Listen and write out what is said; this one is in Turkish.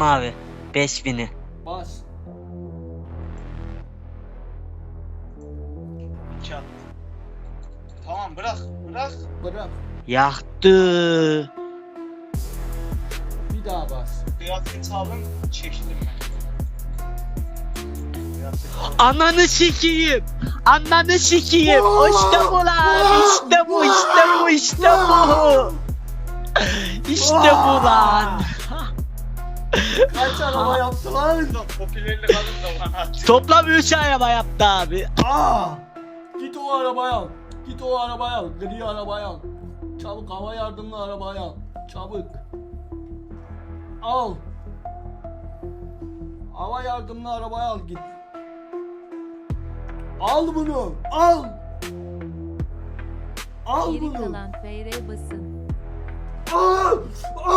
abi. 5000'i. Bas. İki at. Tamam bırak bırak. Bırak. Yaktı. Bir daha bas. Kıyafet alın çekildim ben. Ananı sikeyim. Ananı sikeyim. İşte bu lan. İşte bu işte bu işte bu. İşte bu lan. Kaç araba yaptı lan? Ulan popülerlik alın da bana. Toplam 3 araba yaptı abi. Aa! Git o arabayı al. Git o arabayı al. Gri arabayı al. Çabuk hava yardımlı arabayı al. Çabuk. Al. Hava yardımlı arabayı al git. Al bunu. Al. Al Geri bunu. kalan FR basın. Al. Al.